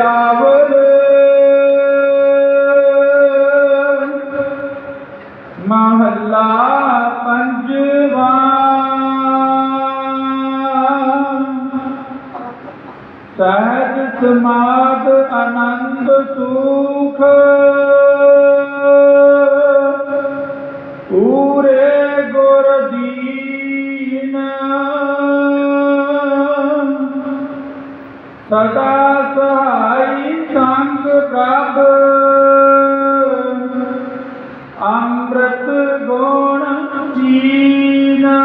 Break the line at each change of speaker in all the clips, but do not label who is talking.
ਬਿਲਾਵਲ ਮਹੱਲਾ ਪੰਜਵਾ। ਸਹਿਜ ਸਮਾਦ ਆਨੰਦ ਸੂ ਸਦਾ ਸਹਾਈ ਸੰਗ ਪ੍ਰਭ। ਅੰਮ੍ਰਿਤ ਗੁਣ ਜੀਨਾ।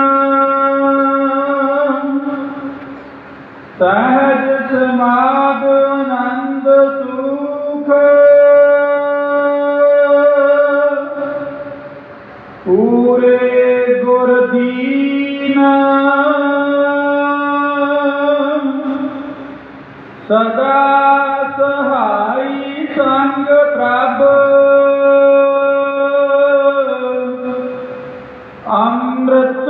ਸਹਿਜ ਸਮਾਦ ਆਨੰਦ ਸੁਖ। ਪੂਰੇ ਗੁਰ ਸਦਾ ਸਹਾਈ ਸੰਗ ਪ੍ਰਭ। ਅੰਮ੍ਰਿਤ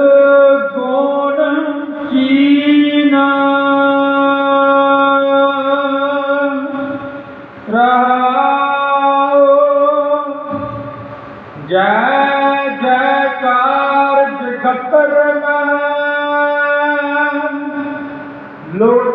ਗੁਣ ਜੀਨਾ। ਰਹਾਉ ਜੈ ਜੈਕਾਰ ਜਗਤਰ ਮੈਂ। ਲੋਚੈ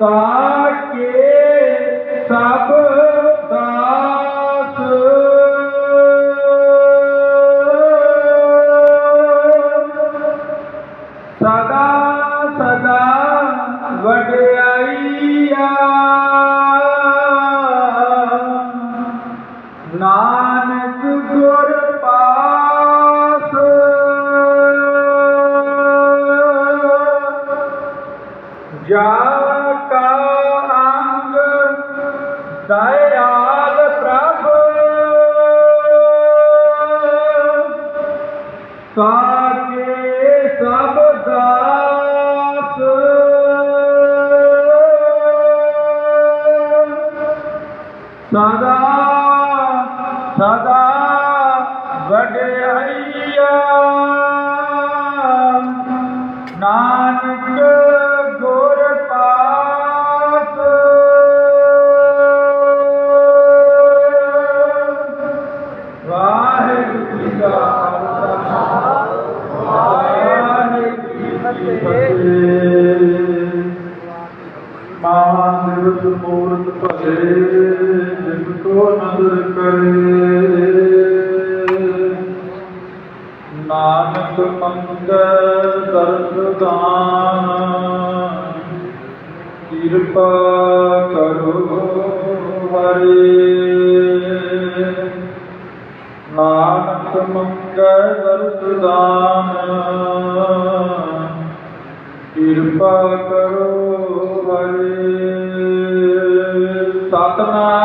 ਤਾਕੇ ਸਭ ਦਾਸ। ਸਦਾ ਸਦਾ ਵਡਿਆਈਆ। ਨਾਨਕ ਜਾ ਕਾ ਅੰਗ ਦਇਆਲ ਪ੍ਰਭ। ਸਾਕੇ ਸਭ ਦਾਸ। ਸਦਾ ਸਦਾ ਵਡਿਆਈਆ। ਨਾਨਕ ਵਾਹਿਗੁਰੂ ਜੀ ਮੂਰਤ ਭਲੇ ਜਿਨ ਕੋ ਨਦਰ ਕਰੇ ਨਾਨਕ ਮੰਗਲ ਦਰਦ ਦਾਨ ਕਿਰਪਾ ਕਰੋ ਹਰੇ ਨਾਨਕ ਮੰਗਲ ਕਿਰਪਾ ਕਰੋ ਹਰੇ। ਸਤਨਾਮ